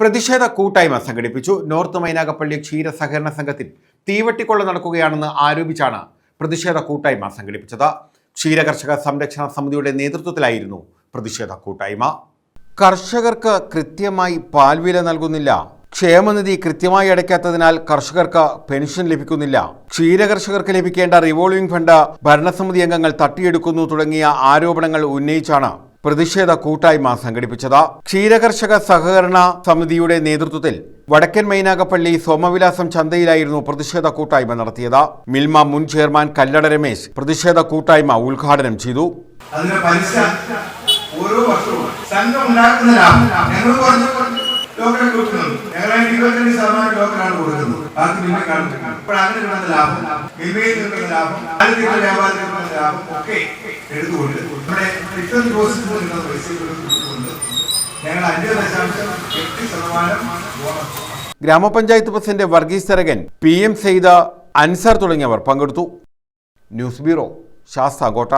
പ്രതിഷേധ കൂട്ടായ്മ സംഘടിപ്പിച്ചു. നോർത്ത് മൈനാഗപ്പള്ളി ക്ഷീര സഹകരണ സംഘത്തിൽ തീവട്ടിക്കൊള്ള നടക്കുകയാണെന്ന് ആരോപിച്ചാണ് പ്രതിഷേധ കൂട്ടായ്മ സംഘടിപ്പിച്ചത്. ക്ഷീരകർഷക സംരക്ഷണ സമിതിയുടെ നേതൃത്വത്തിലായിരുന്നു പ്രതിഷേധ കൂട്ടായ്മ. കർഷകർക്ക് കൃത്യമായി പാൽവില നൽകുന്നില്ല. ക്ഷേമനിധി കൃത്യമായി അടയ്ക്കാത്തതിനാൽ കർഷകർക്ക് പെൻഷൻ ലഭിക്കുന്നില്ല. ക്ഷീരകർഷകർക്ക് ലഭിക്കേണ്ട റിവോൾവിംഗ് ഫണ്ട് ഭരണസമിതി അംഗങ്ങൾ തട്ടിയെടുക്കുന്നു തുടങ്ങിയ ആരോപണങ്ങൾ ഉന്നയിച്ചാണ് പ്രതിഷേധ കൂട്ടായ്മ സംഘടിപ്പിച്ചത്. ക്ഷീരകർഷക സഹകരണ സമിതിയുടെ നേതൃത്വത്തിൽ വടക്കൻ മൈനാഗപ്പള്ളി സോമവിലാസം ചന്തയിലായിരുന്നു പ്രതിഷേധ കൂട്ടായ്മ നടത്തിയത്. മിൽമ മുൻ ചെയർമാൻ കല്ലട രമേശ് പ്രതിഷേധ കൂട്ടായ്മ ഉദ്ഘാടനം ചെയ്തു. പലിശ ഓരോ ലാഭം ഞങ്ങൾ കൊടുക്കുന്നത്. അപ്പോൾ അങ്ങനെ ലാഭം മിൽമയിൽ ലാഭം ലാഭം ഒക്കെ എടുത്തുകൊണ്ട് നമ്മുടെ റിട്ടേൺ പ്രോസസ്സിൽ നിൽക്കുന്ന പൈസ കൊടുത്തുകൊണ്ട് ഞങ്ങൾ അഞ്ച് ദശാംശം എട്ട് ശതമാനം ഗ്രാമപഞ്ചായത്ത് president Varghese Tharakan P M Saida Ansar തുടങ്ങിയവർ പങ്കെടുത്തു. News bureau Sasthamkotta.